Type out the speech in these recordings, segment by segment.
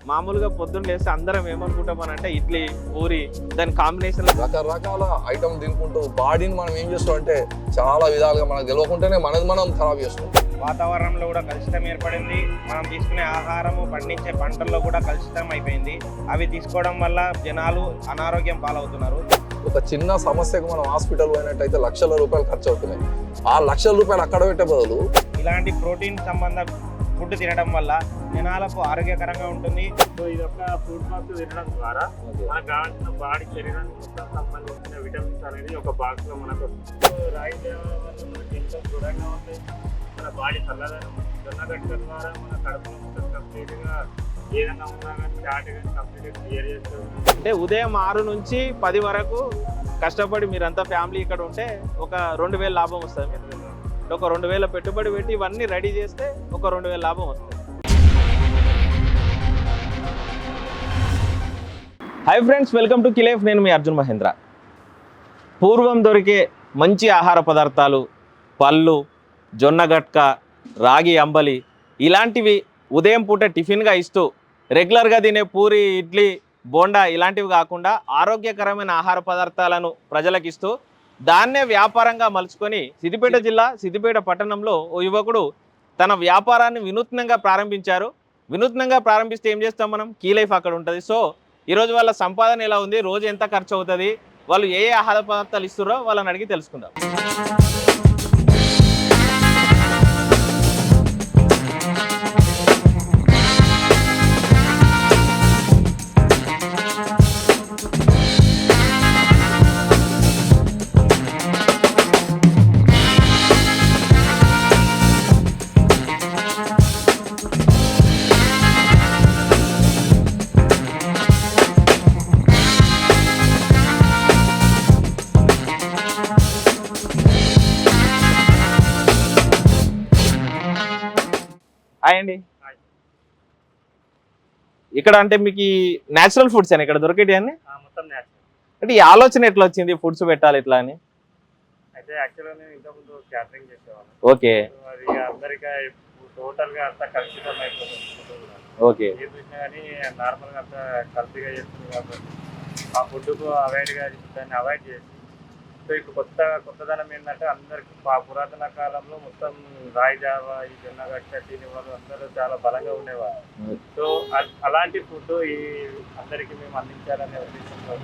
మామూలుగా పొద్దున్న లేస్తే అందరం ఏమనుకుంటాం అని అంటే ఇడ్లీ పూరి దాని కాంబినేషన్ రకరకాల ఐటమ్ తినుకుంటూ బాడీని మనం ఏం చేస్తాం అంటే చాలా విధాలుగా మనకు తెలియకుండానే మనది మనం ఖరాబ్ చేసుకుంటాం వాతావరణంలో కూడా కలుషితం ఏర్పడింది. మనం తీసుకునే ఆహారము పండించే పంటల్లో కూడా కలుషితం అయిపోయింది. అవి తీసుకోవడం వల్ల జనాలు అనారోగ్యం పాలవుతున్నారు. ఒక చిన్న సమస్యకు మనం హాస్పిటల్ పోయినట్టయితే లక్షల రూపాయలు ఖర్చు అవుతున్నాయి ఆ లక్షల రూపాయలు అక్కడ పెట్టే బదులు ఇలాంటి ప్రోటీన్ సంబంధ ఫుడ్ తినడం వల్ల జనాలకు ఆరోగ్యకరంగా ఉంటుంది. సో ఇది ఒక ఫుడ్ బాక్స్ తినడం ద్వారా మనకు కావాల్సిన బాడీ శరీరానికి మొత్తం సంబంధించిన విటమిన్స్ అనేది ఒక బాక్స్లో మనకు ఎంతో దృఢంగా ఉంటాయి. మన బాడీ చల్లదనం గట్ల ద్వారా మన కడుపులో మొత్తం కంప్లీట్గా ఏదైనా ఉన్నా కానీ కానీ కంప్లీట్ క్లియర్ అంటే ఉదయం ఆరు నుంచి పది వరకు కష్టపడి మీరంతా ఫ్యామిలీ ఇక్కడ ఉంటే ఒక రెండు వేల లాభం వస్తుంది ఒక రెండు వేల పెట్టుబడి పెట్టి ఇవన్నీ రెడీ చేస్తే ఒక రెండు వేల లాభం వస్తుంది. హాయ్ ఫ్రెండ్స్ వెల్కమ్ టు కిలేఫ్ నేను మీ అర్జున్ మహేంద్ర. పూర్వం దొరికే మంచి ఆహార పదార్థాలు పళ్ళు జొన్న గట్క రాగి అంబలి ఇలాంటివి ఉదయం పూట టిఫిన్గా ఇస్తూ రెగ్యులర్గా తినే పూరి ఇడ్లీ బోండా ఇలాంటివి కాకుండా ఆరోగ్యకరమైన ఆహార పదార్థాలను ప్రజలకు ఇస్తూ దాన్నే వ్యాపారంగా మలుచుకొని సిద్దిపేట జిల్లా సిద్దిపేట పట్టణంలో ఓ యువకుడు తన వ్యాపారాన్ని వినూత్నంగా ప్రారంభించారు. వినూత్నంగా ప్రారంభిస్తే ఏం చేస్తాం మనం? కీ లైఫ్ అక్కడ ఉంటుంది. సో ఈరోజు వాళ్ళ సంపాదన ఎలా ఉంది? రోజు ఎంత ఖర్చు అవుతుంది వాళ్ళు ఏ ఏ ఆహార పదార్థాలు ఇస్తున్నారో వాళ్ళని అడిగి తెలుసుకుందాం. ఇక్కడ అంటే మీకు న్యాచురల్ ఫుడ్స్ అని ఇక్కడ దొరికేటి అని ఆ, మొత్తం నేచురల్ అంటే ఈ ఆలోచన ఎట్లా వచ్చింది? ఫుడ్స్ పెట్టాలి ఇట్లా అని? అయితే యాక్చువల్గా నేను ఇంతకుముందు క్యాటరింగ్ చేసేవాళ్ళం. ఓకే. అది అందరికీ టోటల్గా అంతా కలుషితం అయిపోతుంది. ఓకే. చూసినా కానీ నార్మల్గా అంతా కల్తీగా చేస్తుంది కాబట్టి ఆ ఫుడ్కు అవాయిడ్గా దాన్ని అవాయిడ్ చేసి సో ఇప్పుడు కొత్త కొత్తదనం ఏంటంటే అందరికి పురాతన కాలంలో మొత్తం రాయి జావ ఈ జొన్న గట్ట తినే వాళ్ళు అందరూ చాలా బలంగా ఉండేవారు. సో అలాంటి ఫుడ్ ఈ అందరికీ మేము అందించాలనే ఉద్దేశంతో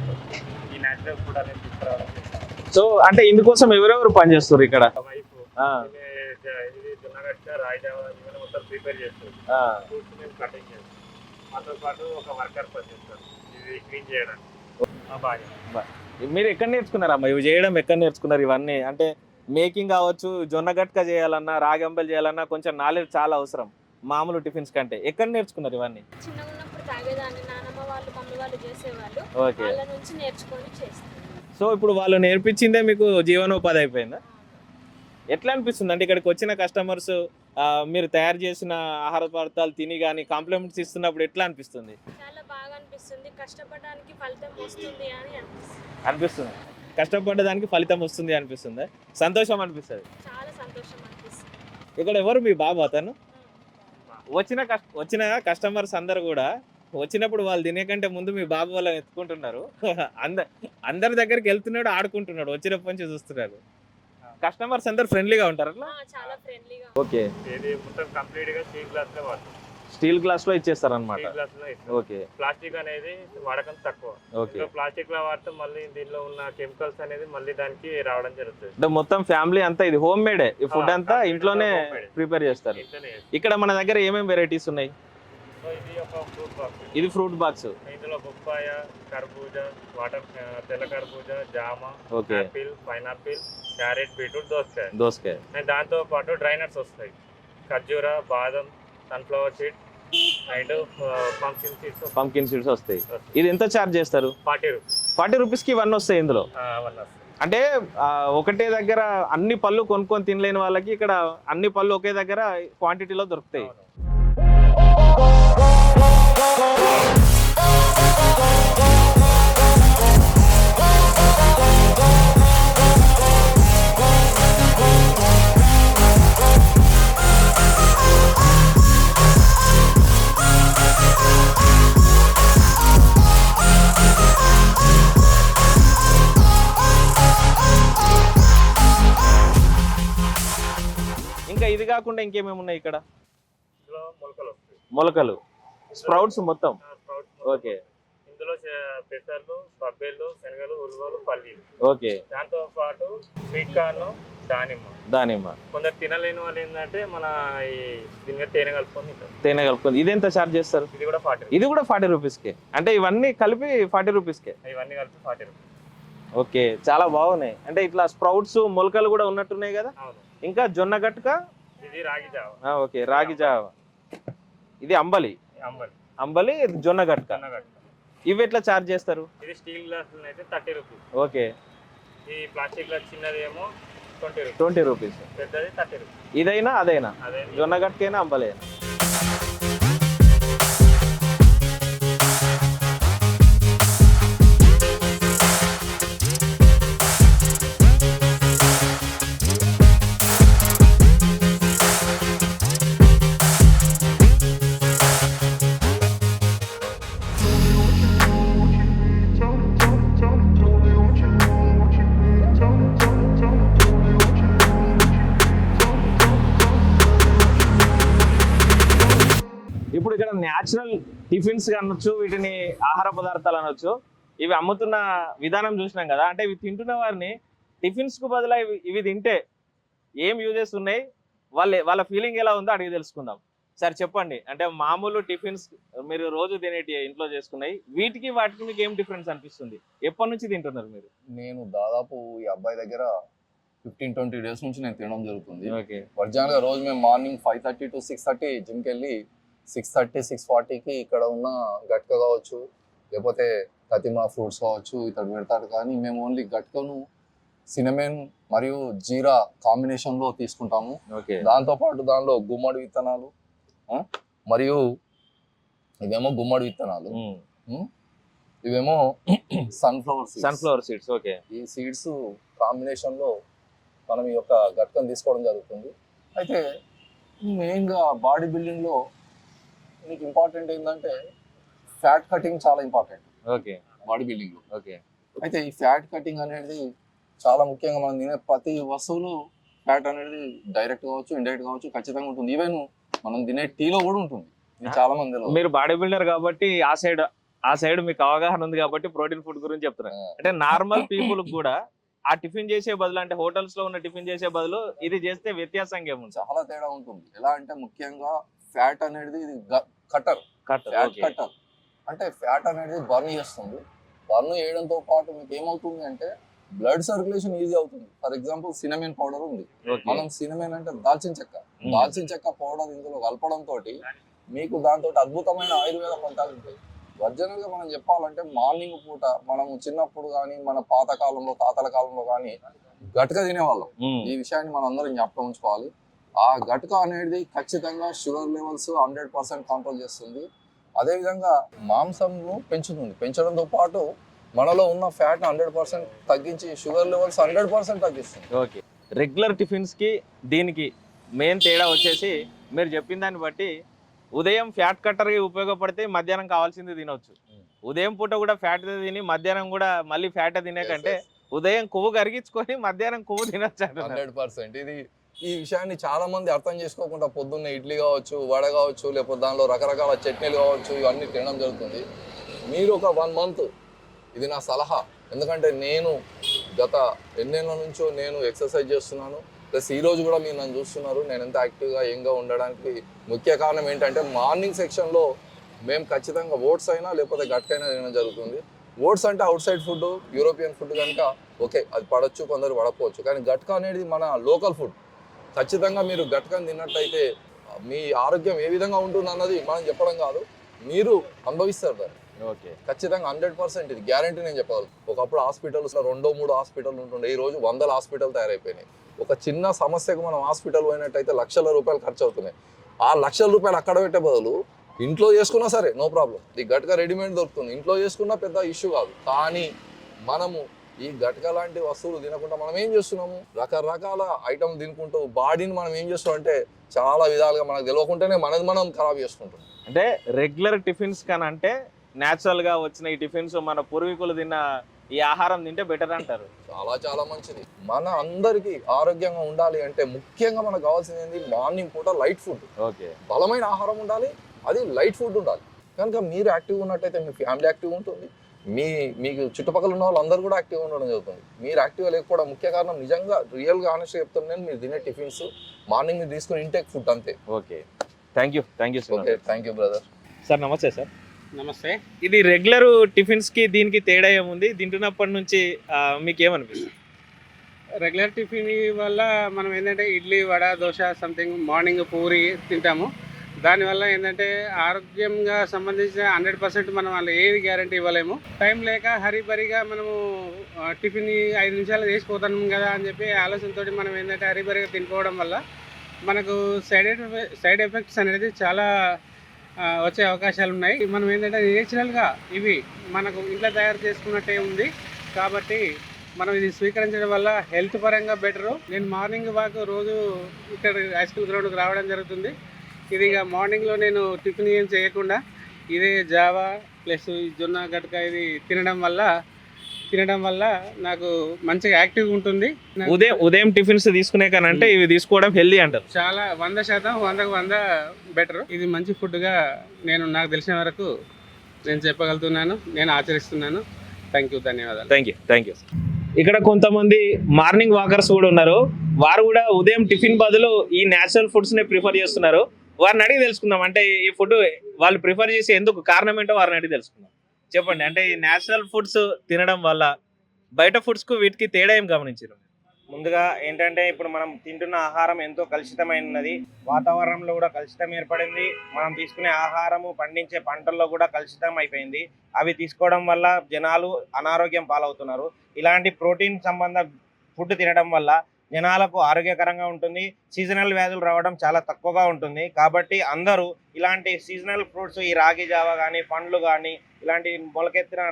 ఈ నేచురల్ ఫుడ్ అనేది తీసుకురావడం. సో అంటే ఇందుకోసం ఎవరెవరు పనిచేస్తారు ఇక్కడ? వైపు ఇది జ- ఇది జొన్న గట్ట రాయి జావ ఇవన్నీ మొత్తం ప్రిపేర్ ఫ్రూట్స్ మేము కటింగ్ చేస్తాం. మాతో పాటు ఒక వర్కర్ పనిచేస్తారు. ఇది క్లీన్ చేయడానికి. మా భార్య మీరు ఎక్కడ నేర్చుకున్నారమ్మా ఇవి చేయడం ఎక్కడ నేర్చుకున్నారు ఇవన్నీ? అంటే మేకింగ్ కావచ్చు జొన్న గట్క చేయాలన్నా రాగంబలు చేయాలన్నా కొంచెం నాలెడ్జ్ చాలా అవసరం. మామూలు టిఫిన్స్ కంటే. ఎక్కడ నేర్చుకున్నారు ఇవన్నీ? చిన్నగా ఉన్నప్పుడు తాగేదాన్ని నానమ్మ వాళ్ళు మమ్మీ వాళ్ళు చేసేవాళ్ళు. ఓకే. వాళ్ళ నుంచి నేర్చుకొని చేస్తాను సో ఇప్పుడు వాళ్ళు నేర్పించిందే మీకు జీవనోపాధి అయిపోయిందా? ఎట్లా అనిపిస్తుంది? అంటే ఇక్కడికి వచ్చిన కస్టమర్స్ మీరు తయారు చేసిన ఆహార పదార్థాలు తిని కానీ కాంప్లిమెంట్స్ ఇస్తున్నప్పుడు ఎట్లా అనిపిస్తుంది? బాగా అనిపిస్తుంది కష్టపడడానికి ఫలితం వస్తుంది అని అనిపిస్తుంది. అనిపిస్తుంది. కష్టపడ్డదానికి ఫలితం వస్తుంది అనిపిస్తుంది. సంతోషం అనిపిస్తుంది. చాలా సంతోషం అనిపిస్తుంది. ఇక్కడ ఎవరు మీ బాబు అతను? వచ్చిన వచ్చిన కస్టమర్స్ అందరు కూడా వచ్చినప్పుడు వాళ్ళు తినే కంటే ముందు మీ బాబు వాళ్ళని ఎత్తుకుంటున్నారు. అంద అందరి దగ్గరికి వెళ్తున్నాడు ఆడుకుంటున్నాడు వచ్చినప్పటి నుంచి చూస్తున్నారు. కస్టమర్స్ అందరు ఫ్రెండ్లీగా ఉంటారు అట్లా? ఆ, చాలా ఫ్రెండ్లీగా ఓకే. ఇది మొత్తం కంప్లీట్గా స్టీల్ గ్లాస్లో ఇచ్చేస్తారు అనమాట స్టీల్ గ్లాస్లో ఇస్తాం ఓకే. ప్లాస్టిక్ అనేది వాడకం తక్కువ. ఓకే. ప్లాస్టిక్లో వాడితే మళ్ళీ దీనిలో ఉన్న కెమికల్స్ అనేది మళ్ళీ దానికి రావడం జరుగుతుంది. మొత్తం ఫ్యామిలీ అంతా ఇది హోమ్ మేడే. ఈ ఫుడ్ అంతా ఇంట్లోనే. ప్రిపేర్ చేస్తారు. ఇక్కడ మన దగ్గర ఏమేమి వెరైటీస్ ఉన్నాయి? ఇది ఒక ఫ్రూట్ బాక్స్ ఇది ఫ్రూట్ బాక్స్ ఇందులో బొప్పాయ కర్బూజా వాటర్ తెల్ల కర్బూజా జామ యాపిల్ పైనాపిల్ క్యారెట్ బీట్రూట్ దోసకాయ. దోసకాయ. దాంతో పాటు డ్రై నట్స్ వస్తాయి. ఖర్జూర బాదం sunflower seed pumpkin seeds pumpkin seeds వస్తాయి. ఇది ఎంత ఛార్జ్ చేస్తారు? ఫార్టీ రూపీస్ ఫార్టీ రూపీస్కి ఇవన్నీ వస్తాయి ఇందులో? అంటే ఒకటే దగ్గర అన్ని పళ్ళు కొనుక్కొని తినలేని వాళ్ళకి ఇక్కడ అన్ని పళ్ళు ఒకే దగ్గర క్వాంటిటీలో దొరుకుతాయి. అవును. కాకుండా ఇంకేమేమి ఉన్నాయి ఇక్కడ? ఇందులో మొలకలు స్ప్రౌట్స్ మొత్తం? ఓకే. ఇందులో పెసర్లు బబ్బెళ్ళు శనగలు ఉలువలు పల్లీలు. ఓకే. దాంతో పాటు స్వీట్ కార్న్ దానిమ్మ. దానిమ్మ. కొందరు తినలేని వాళ్ళు ఏంటంటే మన ఈ దీని తేనె కలుపుకొని తేనె కలుపుకొని. ఇది ఎంత చార్జ్ చేస్తారు? ఇది కూడా ఫార్టీ ఇది కూడా ఫార్టీ రూపీస్కే అంటే ఇవన్నీ కలిపి ఫార్టీ రూపీస్కే ఇవన్నీ కలిపి ఫార్టీ రూపీస్ ఓకే. చాలా బాగున్నాయి. అంటే ఇట్లా స్ప్రౌట్స్ మొలకలు కూడా ఉన్నట్టున్నాయి కదా? అవును. ఇంకా జొన్న గట్టుక ఇది రాగి జావ. ఓకే రాగి జావ. ఇది అంబలి. అంబలి. అంబలి ఇది జొన్న సన్నగట్ట ఇవి ఎట్లా చార్జ్ చేస్తారు? ఇది స్టీల్ గ్లాసులు అయితే థర్టీ రూపీస్. ఓకే. ఈ ప్లాస్టిక్ గ్లాస్ చిన్నది ఏమో ట్వంటీ రూపీస్. Twenty rupees. పెద్దది థర్టీ రూపీస్. ఇదైనా అదైనా. అదే జొన్న గట్టుకైనా అంబలి న్యాచురల్ టిఫిన్స్ అనొచ్చు వీటిని ఆహార పదార్థాలు అనొచ్చు. ఇవి అమ్ముతున్న విధానం చూసినాం కదా. అంటే ఇవి తింటున్న వారిని టిఫిన్స్కు బదులు ఇవి ఇవి తింటే ఏం యూజెస్ ఉన్నాయి? వాళ్ళ వాళ్ళ ఫీలింగ్ ఎలా ఉందో అడిగి తెలుసుకుందాం. సార్ చెప్పండి. అంటే మామూలు టిఫిన్స్ మీరు రోజు తినేటి ఇంట్లో చేసుకున్నాయి. వీటికి వాటికి మీకు ఏం డిఫరెన్స్ అనిపిస్తుంది? ఎప్పటి నుంచి తింటున్నారు మీరు? నేను దాదాపు ఈ అబ్బాయి దగ్గర ఫిఫ్టీన్ ట్వంటీ డేస్ నుంచి నేను తినడం జరుగుతుంది. ఓకే. ఒరిజినల్గా రోజు మేము morning five thirty to six thirty జిమ్కి వెళ్ళి సిక్స్ థర్టీ సిక్స్ ఫార్టీకి ఇక్కడ ఉన్న గట్క కావచ్చు లేకపోతే కతిమా ఫ్రూట్స్ కావచ్చు ఇతడు పెడతాడు. కానీ మేము ఓన్లీ గట్కను సినమెన్ మరియు జీరా కాంబినేషన్లో తీసుకుంటాము. ఓకే. దాంతో పాటు దానిలో గుమ్మడి విత్తనాలు మరియు ఇవేమో గుమ్మడి విత్తనాలు ఇవేమో సన్ఫ్లవర్ సన్ఫ్లవర్ సీడ్స్ ఓకే. ఈ సీడ్స్ కాంబినేషన్లో మనం ఈ యొక్క గట్కను తీసుకోవడం జరుగుతుంది. అయితే మెయిన్గా బాడీ బిల్డింగ్ మీకు ఇంపార్టెంట్ ఏంటంటే ఫ్యాట్ కటింగ్ చాలా important okay. Body building okay. అయితే ఈ ఫ్యాట్ కటింగ్ అనేది చాలా ముఖ్యంగా మనం తినే ప్రతి వస్తువులో ఫ్యాట్ అనేది డైరెక్ట్ కావచ్చు ఇండైరెక్ట్ కావచ్చు ఖచ్చితంగా ఉంటుంది. ఈవెన్ మనం తినే టీలో కూడా ఉంటుంది. ఇది చాలా మంది తెలియదు. మీరు బాడీ బిల్డర్ కాబట్టి ఆ సైడ్ ఆ సైడ్ మీకు అవగాహన ఉంది కాబట్టి ప్రోటీన్ ఫుడ్ గురించి చెప్తున్నారు అంటే నార్మల్ పీపుల్ కూడా ఆ టిఫిన్ చేసే బదులు అంటే హోటల్స్లో ఉన్న టిఫిన్ చేసే బదులు ఇది చేస్తే వ్యత్యాసం ఏముంది చాలా తేడా ఉంటుంది. ఎలా అంటే ముఖ్యంగా ఫ్యాట్ అనేది ఇది కటర్ కట్ ఫ్యాట్ కటర్ అంటే ఫ్యాట్ అనేది బర్న్ చేస్తుంది. బర్న్ చేయడంతో పాటు మీకు ఏమవుతుంది అంటే బ్లడ్ సర్క్యులేషన్ ఈజీ అవుతుంది. ఫర్ ఎగ్జాంపుల్ సినమెన్ పౌడర్ ఉంది. మనం సినమెన్ అంటే దాల్చిన చెక్క. దాల్చిన చెక్క పౌడర్ ఇందులో కలపడం తోటి మీకు దాంతో అద్భుతమైన ఆయుర్వేద ఫలితాలు ఉంటాయి. ఒరిజినల్గా మనం చెప్పాలంటే మార్నింగ్ పూట మనం చిన్నప్పుడు కానీ మన పాత కాలంలో తాతల కాలంలో కానీ గట్క తినేవాళ్ళం. ఈ విషయాన్ని మనం అందరం జ్ఞాపకం ఉంచుకోవాలి. ఆ గట్క అనేది ఖచ్చితంగా sugar levels hundred percent control చేస్తుంది. అదేవిధంగా మాంసంను పెంచుతుంది. పెంచడంతో పాటు మనలో ఉన్న ఫ్యాట్ హండ్రెడ్ పర్సెంట్ తగ్గించి షుగర్ లెవెల్స్ హండ్రెడ్ పర్సెంట్ తగ్గిస్తుంది. ఓకే. రెగ్యులర్ టిఫిన్స్కి దీనికి మెయిన్ తేడా వచ్చేసి మీరు చెప్పిన దాన్ని బట్టి ఉదయం ఫ్యాట్ కట్టర్గా ఉపయోగపడితే మధ్యాహ్నం కావాల్సింది తినొచ్చు. ఉదయం పూట కూడా ఫ్యాట్ తిని మధ్యాహ్నం కూడా మళ్ళీ ఫ్యాట్ తినే కంటే ఉదయం కొవ్వు కరిగించుకొని మధ్యాహ్నం కొవ్వు తినొచ్చు. Hundred percent. ఇది ఈ విషయాన్ని చాలామంది అర్థం చేసుకోకుండా పొద్దున్న ఇడ్లీ కావచ్చు వడ కావచ్చు లేకపోతే దానిలో రకరకాల చట్నీలు కావచ్చు ఇవన్నీ తినడం జరుగుతుంది. మీరు ఒక వన్ మంత్ ఇది నా సలహా. ఎందుకంటే నేను గత ఎన్నేళ్ళ నుంచో నేను ఎక్సర్సైజ్ చేస్తున్నాను. ప్లస్ ఈ రోజు కూడా మీరు నన్ను చూస్తున్నారు. నేను ఎంత యాక్టివ్గా ఏంగా ఉండడానికి ముఖ్య కారణం ఏంటంటే మార్నింగ్ సెక్షన్లో మేము ఖచ్చితంగా ఓట్స్ అయినా లేకపోతే గట్కైనా తినడం జరుగుతుంది. ఓట్స్ అంటే outside food European food కనుక ఓకే అది పడవచ్చు కొందరు పడకపోవచ్చు. కానీ గట్క అనేది మన లోకల్ ఫుడ్ ఖచ్చితంగా మీరు గట్కని తిన్నట్టయితే మీ ఆరోగ్యం ఏ విధంగా ఉంటుంది అన్నది మనం చెప్పడం కాదు. మీరు అనుభవిస్తారు దాన్ని ఓకే. ఖచ్చితంగా హండ్రెడ్ పర్సెంట్ ఇది గ్యారంటీ నేను చెప్పగలను. ఒకప్పుడు హాస్పిటల్స్ రెండో మూడు హాస్పిటల్ ఉంటుండే. ఈ రోజు వందల హాస్పిటల్ తయారైపోయినాయి. ఒక చిన్న సమస్యకు మనం హాస్పిటల్ పోయినట్టయితే లక్షల రూపాయలు ఖర్చు అవుతున్నాయి ఆ లక్షల రూపాయలు అక్కడ పెట్టే బదులు ఇంట్లో చేసుకున్నా సరే నో ప్రాబ్లం. ఈ గట్క రెడీమేడ్ దొరుకుతుంది. ఇంట్లో చేసుకున్నా పెద్ద ఇష్యూ కాదు. కానీ మనము ఈ గట్క లాంటి వస్తువులు తినకుండా మనం ఏం చేస్తున్నాము? రకరకాల ఐటమ్ తినుకుంటూ బాడీని మనం ఏం చేస్తున్నాం అంటే చాలా విధాలుగా మనకు తెలియకుండానే మనది మనం ఖరాబ్ చేసుకుంటున్నాం. అంటే రెగ్యులర్ టిఫిన్స్ కానీ అంటే న్యాచురల్గా వచ్చిన ఈ టిఫిన్స్ మన పూర్వీకులు తిన్న ఈ ఆహారం తింటే బెటర్ అంటారు. చాలా చాలా మంచిది. మన అందరికి ఆరోగ్యంగా ఉండాలి అంటే ముఖ్యంగా మనకు కావాల్సింది ఏంది? మార్నింగ్ పూట లైట్ ఫుడ్ ఓకే. బలమైన ఆహారం ఉండాలి అది లైట్ ఫుడ్ ఉండాలి. కనుక మీరు యాక్టివ్ ఉన్నట్టయితే మీ ఫ్యామిలీ యాక్టివ్ ఉంటుంది. మీ మీకు చుట్టుపక్కల ఉన్న వాళ్ళందరూ కూడా యాక్టివ్ ఉండడం జరుగుతుంది. మీరు యాక్టివ్గా లేకపోవడం ముఖ్య కారణం నిజంగా రియల్గా ఆనెస్ట్ చెప్తాను నేను మీరు తినే టిఫిన్స్ మార్నింగ్ మీరు తీసుకునే ఇంటేక్ ఫుడ్ అంతే. Okay. Thank you thank you okay thank you brother sir namaste sir. Namaste. ఇది రెగ్యులర్ టిఫిన్స్కి దీనికి తేడా ఏముంది? తింటున్నప్పటి నుంచి మీకు ఏమనిపిస్తుంది రెగ్యులర్ టిఫిన్ వల్ల మనం ఏంటంటే ఇడ్లీ వడ దోశ సంథింగ్ మార్నింగ్ పూరి తింటాము. దానివల్ల ఏంటంటే ఆరోగ్యంగా సంబంధించిన హండ్రెడ్ పర్సెంట్ మనం వాళ్ళు ఏది గ్యారంటీ ఇవ్వలేము. టైం లేక హరిబరిగా మనము టిఫిన్ ఐదు నిమిషాలు చేసిపోతాం కదా అని చెప్పి ఆలోచనతో మనం ఏంటంటే హరిబరిగా తినుకోవడం వల్ల మనకు సైడ్ సైడ్ ఎఫెక్ట్స్ అనేది చాలా వచ్చే అవకాశాలు ఉన్నాయి. మనం ఏంటంటే నేచురల్గా ఇవి మనకు ఇంట్లో తయారు చేసుకున్నట్టే ఉంది. కాబట్టి మనం ఇది స్వీకరించడం వల్ల హెల్త్ పరంగా బెటరు. నేను మార్నింగ్ వాక్ రోజు ఇక్కడ హై స్కూల్ గ్రౌండ్కి రావడం జరుగుతుంది. ఇది ఇక మార్నింగ్లో నేను టిఫిన్ ఏం చేయకుండా ఇదే జావా ప్లస్ జొన్న గట్క ఇది తినడం వల్ల తినడం వల్ల నాకు మంచిగా యాక్టివ్గా ఉంటుంది. ఉదయం ఉదయం టిఫిన్స్ తీసుకునే కానంటే ఇవి తీసుకోవడం హెల్దీ అంటారు. చాలా వంద శాతం వందకు వంద బెటర్. ఇది మంచి ఫుడ్గా నేను నాకు తెలిసిన వరకు నేను చెప్పగలుగుతున్నాను నేను ఆచరిస్తున్నాను. థ్యాంక్ యూ ధన్యవాదాలు. థ్యాంక్ యూ థ్యాంక్ యూ ఇక్కడ కొంతమంది మార్నింగ్ వాకర్స్ కూడా ఉన్నారు. వారు కూడా ఉదయం టిఫిన్ బదులు ఈ నేచురల్ ఫుడ్స్ని ప్రిఫర్ చేస్తున్నారు. వారిని అడిగి తెలుసుకుందాం. అంటే ఈ ఫుడ్ వాళ్ళు ప్రిఫర్ చేసే ఎందుకు కారణం ఏంటో వారిని అడిగి తెలుసుకుందాం. చెప్పండి. అంటే ఈ నేచురల్ ఫుడ్స్ తినడం వల్ల బయట ఫుడ్స్కు వీటికి తేడా ఏం గమనించారు? ముందుగా ఏంటంటే ఇప్పుడు మనం తింటున్న ఆహారం ఎంతో కలుషితమైనది. వాతావరణంలో కూడా కలుషితం ఏర్పడింది. మనం తీసుకునే ఆహారము పండించే పంటల్లో కూడా కలుషితం అయిపోయింది. అవి తీసుకోవడం వల్ల జనాలు అనారోగ్యం పాలవుతున్నారు. ఇలాంటి ప్రోటీన్ సంబంధ ఫుడ్ తినడం వల్ల జనాలకు ఆరోగ్యకరంగా ఉంటుంది. సీజనల్ వ్యాధులు రావడం చాలా తక్కువగా ఉంటుంది. కాబట్టి అందరూ ఇలాంటి సీజనల్ ఫ్రూట్స్ ఈ రాగి జావ కానీ పండ్లు కానీ ఇలాంటి మొలకెత్తిన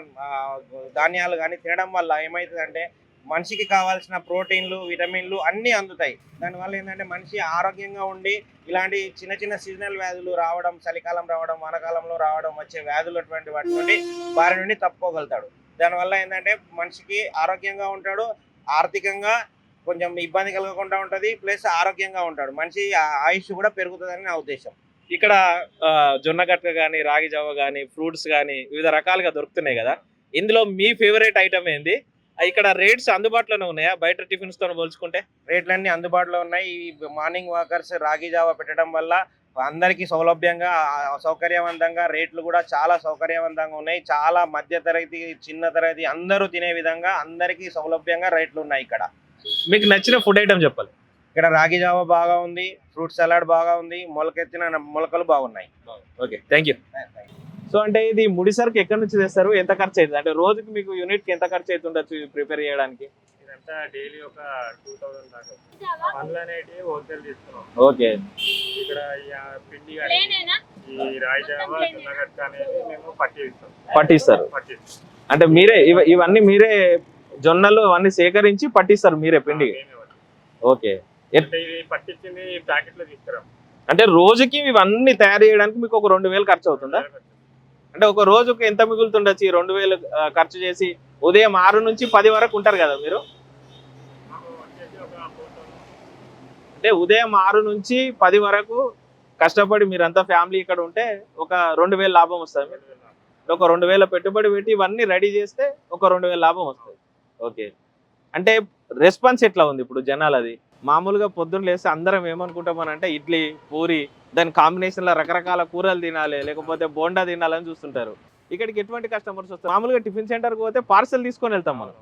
ధాన్యాలు కానీ తినడం వల్ల ఏమవుతుందంటే మనిషికి కావాల్సిన ప్రోటీన్లు విటమిన్లు అన్నీ అందుతాయి. దానివల్ల ఏంటంటే మనిషి ఆరోగ్యంగా ఉండి ఇలాంటి చిన్న చిన్న సీజనల్ వ్యాధులు రావడం చలికాలం రావడం వానకాలంలో రావడం వచ్చే వ్యాధులు అటువంటి వాటి నుండి వారి నుండి తప్పుకోగలుగుతాడు. దానివల్ల ఏంటంటే మనిషికి ఆరోగ్యంగా ఉంటాడు. ఆర్థికంగా కొంచెం ఇబ్బంది కలగకుండా ఉంటుంది ప్లస్ ఆరోగ్యంగా ఉంటాడు. మనిషి ఆయుష్ కూడా పెరుగుతుందని నా ఉద్దేశం. ఇక్కడ ఆ, జొన్న గట్క కానీ రాగి జావ కానీ ఫ్రూట్స్ కానీ వివిధ రకాలుగా దొరుకుతున్నాయి కదా. ఇందులో మీ ఫేవరెట్ ఐటమ్ ఏంది? ఇక్కడ రేట్స్ అందుబాటులోనే ఉన్నాయా? బయట టిఫిన్స్తో పోల్చుకుంటే? రేట్లన్నీ అందుబాటులో ఉన్నాయి. ఈ మార్నింగ్ వాకర్స్ రాగి జావా పెట్టడం వల్ల అందరికీ సౌలభ్యంగా సౌకర్యవంతంగా రేట్లు కూడా చాలా సౌకర్యవంతంగా ఉన్నాయి. చాలా మధ్య తరగతి చిన్న తరగతి అందరూ తినే విధంగా అందరికీ సౌలభ్యంగా రేట్లు ఉన్నాయి ఇక్కడ. మీకు నచ్చిన ఫుడ్ ఐటమ్ చెప్పాలి. ఇక్కడ రాగి జావా బాగా ఉంది ఫ్రూట్ సలాడ్ బాగా ఉంది మొలకెత్తిన మొలకలు బాగున్నాయి. Okay thank you. సో అంటే ఇది ముడి సరుకు ఎక్కడి నుంచి తెస్తారు? ఎంత ఖర్చు అవుతుంది అంటే రోజుకి మీకు యూనిట్కి ఎంత ఖర్చు అవుతుండొచ్చు ప్రిపేర్ చేయడానికి? ఇదంతా డైలీ ఒక టూ థౌసండ్ దాకా. పండ్లు అనేటివి హోల్సేల్ తీసుకున్నాం. ఓకే ఇక్కడ పిండి కానీ ఈ రాయి జావ జొన్నగట్క అనేది మేము పట్టి ఇస్తాం. పట్టిస్తారు. పట్టి ఇస్తాం. అంటే మీరే ఇవ- ఇవన్నీ మీరే జొన్నలు అవన్నీ సేకరించి పట్టిస్తారు మీరే పిండి. ఓకే. పట్టించింది ప్యాకెట్లో తీసుకురాం అంటే రోజుకి ఇవన్నీ తయారు చేయడానికి మీకు ఒక రెండు వేలు ఖర్చు అవుతుందా? అంటే ఒక రోజుకి ఎంత మిగులుతుండొచ్చు ఈ రెండు వేలు ఖర్చు చేసి ఉదయం ఆరు నుంచి పది వరకు ఉంటారు కదా మీరు? అంటే ఉదయం ఆరు నుంచి పది వరకు కష్టపడి మీరంతా ఫ్యామిలీ ఇక్కడ ఉంటే ఒక రెండు వేలు లాభం వస్తుంది. ఒక రెండు వేల పెట్టుబడి పెట్టి ఇవన్నీ రెడీ చేస్తే ఒక రెండు వేల లాభం వస్తుంది. ఓకే. అంటే రెస్పాన్స్ ఎట్లా ఉంది ఇప్పుడు జనాలది? మామూలుగా పొద్దున్న లేస్తే అందరం ఏమనుకుంటామనంటే ఇడ్లీ పూరి దాని కాంబినేషన్లో రకరకాల కూరలు తినాలి లేకపోతే బోండా తినాలని చూస్తుంటారు. ఇక్కడికి ఎటువంటి కస్టమర్స్ వస్తారు? మామూలుగా టిఫిన్ సెంటర్కి పోతే పార్సల్ తీసుకొని వెళ్తాం మనం.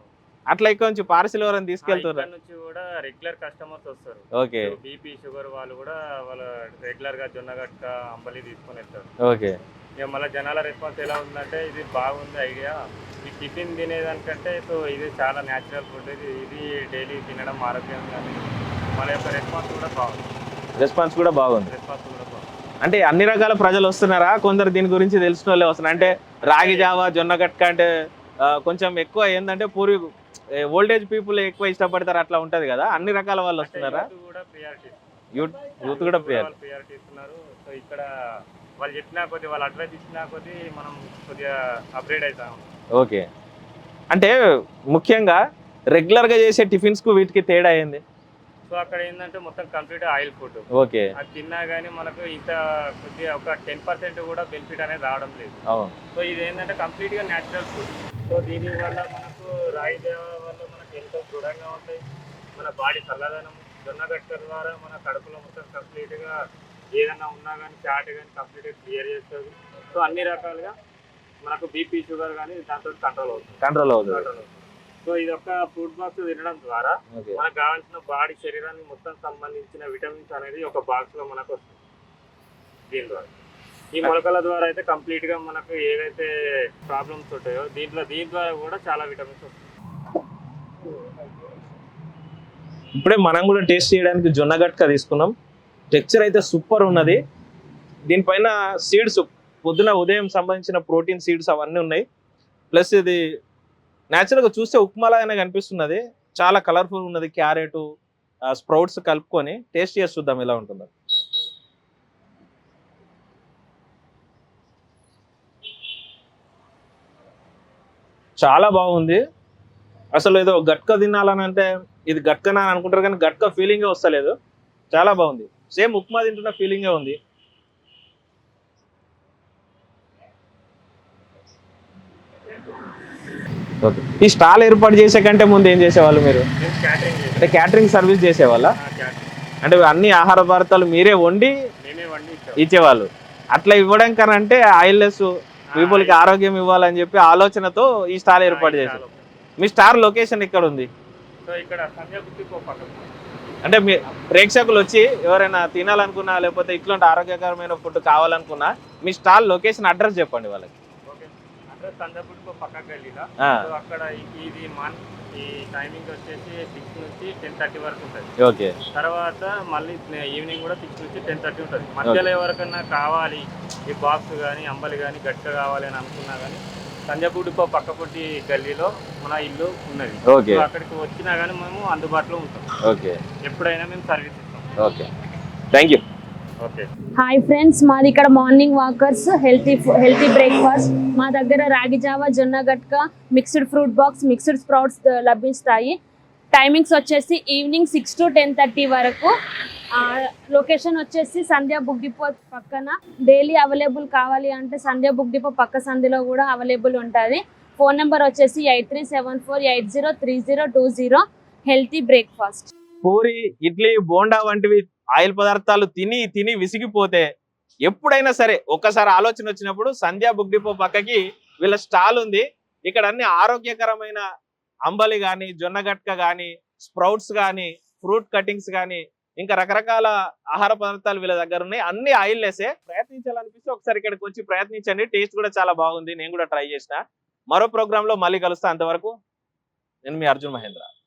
అట్లా ఇక్కడ నుంచి పార్సల్ ఎవరైనా తీసుకెళ్తున్నారు ఇక్కడ నుంచి కూడా రెగ్యులర్ కస్టమర్స్ వస్తారు. ఓకే. బీపీ షుగర్ వాళ్ళు కూడా వాళ్ళ రెగ్యులర్గా జొన్నగట్క అంబలి తీసుకొని వెళ్తారు. ఓకే. ఇక మళ్ళీ జనాల రెస్పాన్స్ ఎలా ఉందంటే ఇది బాగుంది ఐడియా ఈ టిఫిన్ తినేదానికంటే సో ఇది చాలా న్యాచురల్ ఫుడ్ ఇది ఇది డైలీ తినడం ఆరోగ్యం కానీ మన యొక్క రెస్పాన్స్ కూడా బాగుంది. రెస్పాన్స్ కూడా బాగుంది. రెస్పాన్స్ కూడా బాగుంది. అంటే అన్ని రకాల ప్రజలు వస్తున్నారా? కొందరు దీని గురించి తెలిసిన వాళ్ళే వస్తున్నారు. అంటే రాగి జావా జొన్న గట్క అంటే కొంచెం ఎక్కువ ఏంటంటే పూర్వీ ఓల్డేజ్ పీపుల్ ఎక్కువ ఇష్టపడతారు అట్లా ఉంటది కదా? అన్ని రకాల వాళ్ళు వస్తున్నారా? కూడా ప్రియారిటీ యూత్ యూత్ కూడా ప్రియారిటీ వాళ్ళు ప్రియారిటీ ఇస్తున్నారు. సో ఇక్కడ వాళ్ళు చెప్పినా కొద్ది వాళ్ళు అడ్వైస్ ఇచ్చినా కొద్ది మనం కొద్దిగా అప్గ్రేడ్ అవుతాం ఓకే. అంటే ముఖ్యంగా రెగ్యులర్గా చేసే టిఫిన్స్కు వీటికి తేడా అయింది సో అక్కడ ఏంటంటే మొత్తం కంప్లీట్ ఆయిల్ ఫుడ్ ఓకే. అది తిన్నా కానీ మనకు ఇంత కొద్దిగా ఒక టెన్ పర్సెంట్ కూడా బెనిఫిట్ అనేది రావడం లేదు. అవును. సో ఇది ఏంటంటే కంప్లీట్గా న్యాచురల్ ఫుడ్ సో దీని వల్ల మనకు రాయి వల్ల మనకు ఎంతో దృఢంగా ఉంటాయి. మన బాడీ చల్లదనం జొన్న గట్క ద్వారా మన కడుపులో మొత్తం కంప్లీట్గా ఏదైనా ఉన్నా కానీ చాట్ కానీ కంప్లీట్గా క్లియర్ చేస్తుంది. సో అన్ని రకాలుగా మనకు బీపీ షుగర్ కానీ దాంతో కంట్రోల్ అవుతుంది. కంట్రోల్ అవుతుంది. సో ఇది ఒక ఫుడ్ బాక్స్ తినడం ద్వారా మనకు కావాల్సిన బాడీ శరీరానికి మొత్తం సంబంధించిన విటమిన్స్ అనేది ఒక బాక్స్లో మనకు వస్తుంది. దీని ద్వారా. ఈ మొలకల ద్వారా అయితే కంప్లీట్గా మనకు ఏదైతే ప్రాబ్లమ్స్ ఉంటాయో దీంట్లో దీని ద్వారా కూడా చాలా విటమిన్స్ వస్తాయి. ఇప్పుడే మనం కూడా టేస్ట్ చేయడానికి జొన్న గట్క తీసుకున్నాం. టెక్చర్ అయితే సూపర్ ఉన్నది. దీనిపైన సీడ్స్ పొద్దున ఉదయం సంబంధించిన ప్రోటీన్ సీడ్స్ అవన్నీ ఉన్నాయి. ప్లస్ ఇది న్యాచురల్గా చూస్తే ఉప్మాలాగానే కనిపిస్తున్నది. చాలా కలర్ఫుల్ ఉన్నది క్యారెట్ స్ప్రౌట్స్ కలుపుకొని టేస్ట్ చేసి చూద్దాం ఎలా ఉంటుందో. చాలా బాగుంది. అసలు ఏదో గట్క తినాలని అంటే ఇది గట్కనా అని అనుకుంటారు కానీ గట్క ఫీలింగే వస్తలేదు. చాలా బాగుంది. సేమ్ ఉప్మా తింటున్న ఫీలింగే ఉంది. ఈ స్టాల్ ఏర్పాటు చేసే కంటే ముందు ఏం చేసేవాళ్ళు మీరు? అంటే క్యాటరింగ్ సర్వీస్ చేసేవాళ్ళ? అంటే అన్ని ఆహార పదార్థాలు మీరే వండి ఇచ్చేవాళ్ళు. అట్లా ఇవ్వడం కన్నా అంటే ఆయిల్లెస్ పీపుల్కి ఆరోగ్యం ఇవ్వాలని చెప్పి ఆలోచనతో ఈ స్టాల్ ఏర్పాటు చేశారు. మీ స్టార్ లొకేషన్ ఇక్కడ ఉంది అంటే మీ ప్రేక్షకులు వచ్చి ఎవరైనా తినాలనుకున్నా లేకపోతే ఇట్లాంటి ఆరోగ్యకరమైన ఫుడ్ కావాలనుకున్నా మీ స్టాల్ లొకేషన్ అడ్రస్ చెప్పండి వాళ్ళకి. ఒక పక్కకి వెళ్ళినా అక్కడ ఇది మన్ ఈ టైమింగ్ వచ్చేసి సిక్స్ నుంచి టెన్ థర్టీ వరకు ఉంటుంది. ఓకే. తర్వాత మళ్ళీ ఈవినింగ్ కూడా సిక్స్ నుంచి టెన్ థర్టీ ఉంటుంది. మధ్యలో ఎవరికన్నా కావాలి ఈ బాక్స్ కానీ అంబలి కానీ గట్క కావాలి అని అనుకున్నా కానీ సంజయపూడికో పక్కపొట్టి గల్లీలో మన ఇల్లు ఉన్నది. ఓకే. అక్కడికి వచ్చినా కానీ మేము అందుబాటులో ఉంటాం. ఓకే. ఎప్పుడైనా మేము సర్వీస్ ఇస్తాం. Okay. Thank you okay. Hi friends మాది ఇక్కడ morning walkers healthy healthy breakfast. మా దగ్గర రాగి జావా జొన్న గట్క mixed fruit box mixed sprouts లభిస్తాయి టైమింగ్స్ వచ్చేసి evening six to ten thirty వరకు. లొకేషన్ వచ్చేసి సంధ్యా బుక్ డిపో పక్కన. డైలీ అవైలబుల్ కావాలి అంటే సంధ్యా బుక్ డిపో పక్క సంధిలో కూడా అవైలబుల్ ఉంటుంది. ఫోన్ నెంబర్ వచ్చేసి eight three seven four eight zero three zero two zero. Healthy breakfast. Puri idli bonda వంటివి ఆయిల్ పదార్థాలు తిని తిని విసిగిపోతే ఎప్పుడైనా సరే ఒక్కసారి ఆలోచన వచ్చినప్పుడు సంధ్యా బుక్ డిపో పక్కకి వీళ్ళ స్టాల్ ఉంది. ఇక్కడ అన్ని ఆరోగ్యకరమైన అంబలి కానీ జొన్న గట్క కానీ స్ప్రౌట్స్ కానీ ఫ్రూట్ కటింగ్స్ కానీ ఇంకా రకరకాల ఆహార పదార్థాలు వీళ్ళ దగ్గర ఉన్నాయి. అన్ని ఆయిల్ ప్రయత్నించాలనిపిస్తే ఒకసారి ఇక్కడికి వచ్చి ప్రయత్నించండి. టేస్ట్ కూడా చాలా బాగుంది. నేను కూడా ట్రై చేసిన. మరో ప్రోగ్రాంలో మళ్ళీ కలుస్తా అంతవరకు. నేను మీ అర్జున్ మహేంద్ర.